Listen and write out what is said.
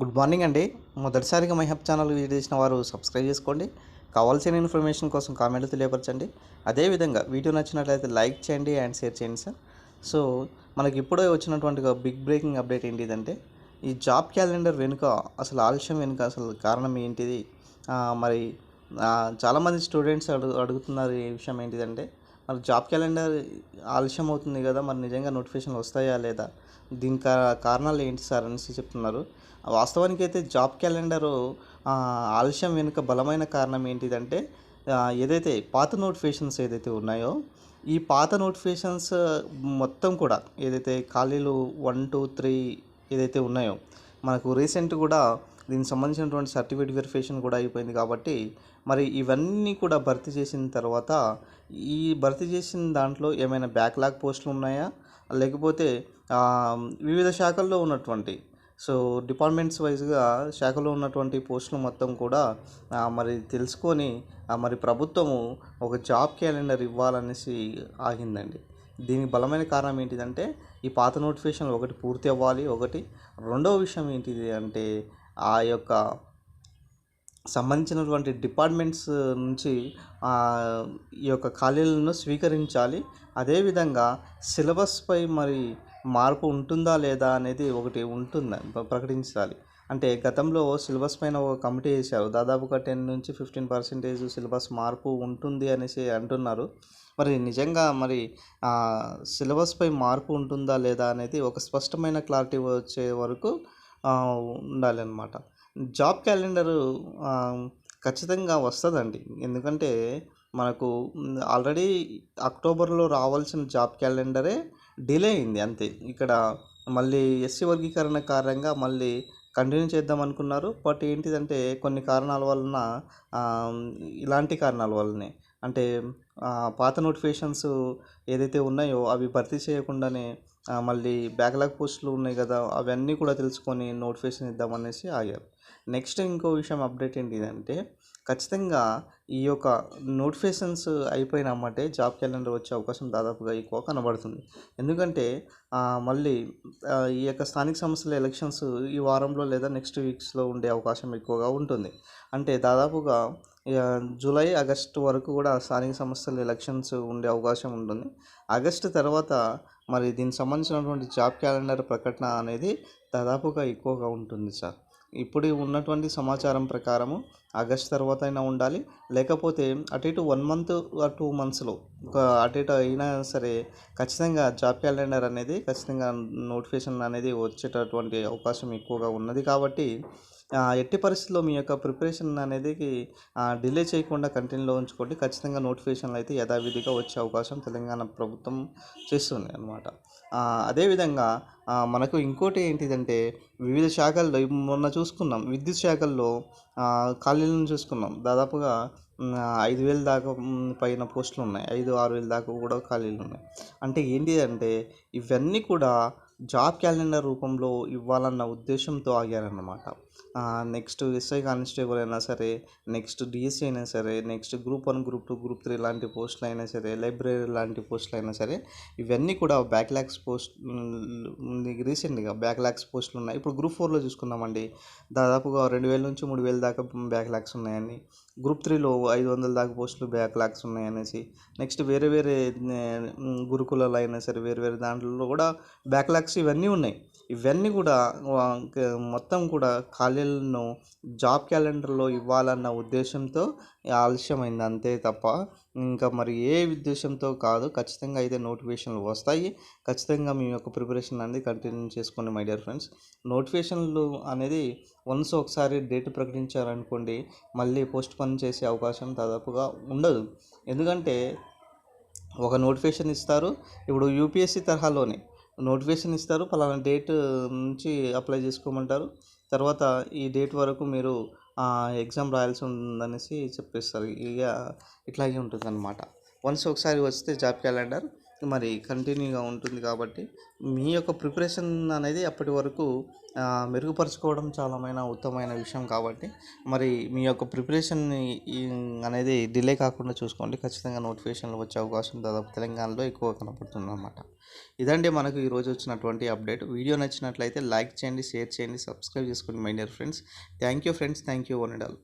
Good morning అండి. మొదటిసారిగా my hub channel video చేసిన వారు సబ్స్క్రైబ్ చేసుకోండి. కావాల్సిన ఇన్ఫర్మేషన్ కోసం కామెంట్లు తెలియపరచండి. అదేవిధంగా వీడియో నచ్చినట్లయితే లైక్ చేయండి అండ్ షేర్ చేయండి సార్. సో మనకి ఇప్పుడే వచ్చినటువంటి ఒక బిగ్ బ్రేకింగ్ అప్డేట్ ఏంటిదంటే ఈ జాబ్ క్యాలెండర్ వెనుక అసలు ఆలస్యం వెనుక అసలు కారణం ఏంటిది? మరి చాలామంది స్టూడెంట్స్ అడుగు అడుగుతున్నారు ఈ విషయం ఏంటిదంటే మరి జాబ్ క్యాలెండర్ ఆలస్యం అవుతుంది కదా మరి నిజంగా నోటిఫికేషన్లు వస్తాయా లేదా? దీని కారణాలు ఏంటి సార్ అనేసి చెప్తున్నారు. వాస్తవానికి అయితే జాబ్ క్యాలెండరు ఆలస్యం వెనుక బలమైన కారణం ఏంటిదంటే ఏదైతే పాత నోటిఫికేషన్స్ ఏదైతే ఉన్నాయో ఈ పాత నోటిఫికేషన్స్ మొత్తం కూడా ఏదైతే ఖాళీలు వన్ టూ త్రీ ఏదైతే ఉన్నాయో మనకు రీసెంట్ కూడా దీనికి సంబంధించినటువంటి సర్టిఫికేట్ వెరిఫికేషన్ కూడా అయిపోయింది కాబట్టి మరి ఇవన్నీ కూడా భర్తీ చేసిన తర్వాత ఈ భర్తీ చేసిన దాంట్లో ఏమైనా బ్యాక్లాగ్ పోస్టులు ఉన్నాయా? లేకపోతే వివిధ శాఖల్లో ఉన్నటువంటి సో డిపార్ట్మెంట్స్ వైజ్గా శాఖలో ఉన్నటువంటి పోస్టులు మొత్తం కూడా మరి తెలుసుకొని మరి ప్రభుత్వము ఒక జాబ్ క్యాలెండర్ ఇవ్వాలనేసి ఆగిందండి. దీనికి బలమైన కారణం ఏంటిదంటే ఈ పాత నోటిఫికేషన్లు ఒకటి పూర్తి అవ్వాలి ఒకటి రెండవ విషయం ఏంటిది అంటే ఆ యొక్క సంబంధించినటువంటి డిపార్ట్మెంట్స్ నుంచి ఈ యొక్క ఖాళీలను స్వీకరించాలి. అదేవిధంగా సిలబస్పై మరి మార్పు ఉంటుందా లేదా అనేది ఒకటి ఉంటుంది ప్రకటించాలి. అంటే గతంలో సిలబస్ పైన ఒక కమిటీ వేశారు. దాదాపుగా టెన్ నుంచి ఫిఫ్టీన్ పర్సెంటేజ్ సిలబస్ మార్పు ఉంటుంది అనేసి అంటున్నారు. మరి నిజంగా మరి సిలబస్పై మార్పు ఉంటుందా లేదా అనేది ఒక స్పష్టమైన క్లారిటీ వచ్చే వరకు ఉండాలి ఉండాలన్నమాట. జాబ్ క్యాలెండరు ఖచ్చితంగా వస్తుందండి. ఎందుకంటే మనకు ఆల్రెడీ అక్టోబర్లో రావాల్సిన జాబ్ క్యాలెండరే డిలే అయింది అంతే. ఇక్కడ మళ్ళీ ఎస్సీ వర్గీకరణ కారణంగా మళ్ళీ కంటిన్యూ చేద్దాం అనుకున్నారు. బట్ ఏంటిదంటే కొన్ని కారణాల వలన ఇలాంటి కారణాల వల్లనే అంటే పాత నోటిఫికేషన్స్ ఏదైతే ఉన్నాయో అవి భర్తీ చేయకుండానే మళ్ళీ బ్యాక్లాగ్ పోస్టులు ఉన్నాయి కదా అవన్నీ కూడా తెలుసుకొని నోటిఫికేషన్ ఇద్దామనేసి ఆగారు. నెక్స్ట్ ఇంకో విషయం అప్డేట్ ఏంటిదంటే ఖచ్చితంగా ఈ యొక్క నోటిఫికేషన్స్ అయిపోయినామంటే జాబ్ క్యాలెండర్ వచ్చే అవకాశం దాదాపుగా ఎక్కువ కనబడుతుంది. ఎందుకంటే మళ్ళీ ఈ యొక్క స్థానిక సంస్థల ఎలక్షన్స్ ఈ వారంలో లేదా నెక్స్ట్ వీక్స్లో ఉండే అవకాశం ఎక్కువగా ఉంటుంది. అంటే దాదాపుగా జూలై ఆగస్టు వరకు కూడా స్థానిక సంస్థల ఎలక్షన్స్ ఉండే అవకాశం ఉంటుంది. ఆగస్టు తర్వాత మరి దీనికి సంబంధించినటువంటి జాబ్ క్యాలెండర్ ప్రకటన అనేది దాదాపుగా ఎక్కువగా ఉంటుంది సార్. ఇప్పుడు ఉన్నటువంటి సమాచారం ప్రకారము ఆగస్ట్ తర్వాత అయినా ఉండాలి. లేకపోతే అటు ఇటు వన్ మంత్ టూ మంత్స్లో ఒక అటు ఇటు అయినా సరే ఖచ్చితంగా జాబ్ క్యాలెండర్ అనేది ఖచ్చితంగా నోటిఫికేషన్ అనేది వచ్చేటటువంటి అవకాశం ఎక్కువగా ఉన్నది. కాబట్టి ఎట్టి పరిస్థితుల్లో మీ యొక్క ప్రిపరేషన్ అనేది డిలే చేయకుండా కంటిన్యూలో ఉంచుకోండి. ఖచ్చితంగా నోటిఫికేషన్లు అయితే యథావిధిగా వచ్చే అవకాశం తెలంగాణ ప్రభుత్వం చేస్తుంది అనమాట అదేవిధంగా మనకు ఇంకోటి ఏంటిదంటే వివిధ శాఖల్లో మొన్న చూసుకున్నాం విద్యుత్ శాఖల్లో ఖాళీలను చూసుకున్నాం. దాదాపుగా ఐదు వేల దాకా పైన పోస్టులు ఉన్నాయి. ఐదు ఆరు వేల దాకా కూడా ఖాళీలు ఉన్నాయి. అంటే ఏంటి అంటే ఇవన్నీ కూడా జాబ్ క్యాలెండర్ రూపంలో ఇవ్వాలన్న ఉద్దేశంతో ఆగారన్నమాట. నెక్స్ట్ ఎస్ఐ కానిస్టేబుల్ అయినా సరే నెక్స్ట్ డిఎస్సి అయినా సరే next group one group two group three లాంటి పోస్టులు అయినా సరే లైబ్రరీ లాంటి పోస్టులు అయినా సరే ఇవన్నీ కూడా బ్యాక్లాగ్స్ పోస్ట్ రీసెంట్గా బ్యాక్లాగ్స్ పోస్టులు ఉన్నాయి. ఇప్పుడు గ్రూప్ ఫోర్లో చూసుకున్నామండి దాదాపుగా రెండు వేల నుంచి మూడు వేల దాకా బ్యాక్లాగ్స్ ఉన్నాయని గ్రూప్ త్రీలో ఐదు వందల దాకా పోస్టులు బ్యాక్లాగ్స్ ఉన్నాయనేసి నెక్స్ట్ వేరే వేరే మ్, గురుకులాలు అయినా సరే వేరే వేరే దాంట్లో కూడా బ్యాక్లాగ్స్ ఇవన్నీ ఉన్నాయి. ఇవన్నీ కూడా మొత్తం కూడా ఖాళీలను జాబ్ క్యాలెండర్లో ఇవ్వాలన్న ఉద్దేశంతో ఆలస్యమైంది అంతే తప్ప ఇంకా మరి ఏ ఉద్దేశంతో కాదు. ఖచ్చితంగా అయితే నోటిఫికేషన్లు వస్తాయి. ఖచ్చితంగా మీ యొక్క ప్రిపరేషన్ అనేది కంటిన్యూ చేసుకోండి మై డియర్ ఫ్రెండ్స్. నోటిఫికేషన్లు అనేది వన్స్ ఒకసారి డేట్ ప్రకటించారనుకోండి మళ్ళీ పోస్ట్ పోన్ చేసే అవకాశం దాదాపుగా ఉండదు. ఎందుకంటే ఒక నోటిఫికేషన్ ఇస్తారు. ఇప్పుడు యూపీఎస్సీ తరహాలోనే నోటిఫికేషన్ ఇస్తారు పలానా డేట్ నుంచి అప్లై చేసుకోమంటారు. తర్వాత ఈ డేట్ వరకు మీరు ఎగ్జామ్ రాయాల్సి ఉందనేసి చెప్పేస్తారు. ఇక ఇట్లాగే ఉంటుంది అనమాట వన్స్ ఒకసారి వస్తే జాబ్ క్యాలెండర్ మరి కంటిన్యూగా ఉంటుంది కాబట్టి మీ యొక్క ప్రిపరేషన్ అనేది అప్పటి వరకు ఆ, మెరుగుపరుచుకోవడం చాలామైన ఉత్తమమైన విషయం కాబట్టి మరి మీ యొక్క ప్రిపరేషన్ అనేది డిలే కాకుండా చూసుకోండి. ఖచ్చితంగా నోటిఫికేషన్లు వచ్చే అవకాశం దాదాపు తెలంగాణలో ఎక్కువ కనపడుతుంది అన్నమాట ఇదండి మనకు ఈరోజు వచ్చినటువంటి అప్డేట్. వీడియో నచ్చినట్లయితే లైక్ చేయండి షేర్ చేయండి సబ్స్క్రైబ్ చేసుకోండి my dear friends. Thank you friends. Thank you one and all.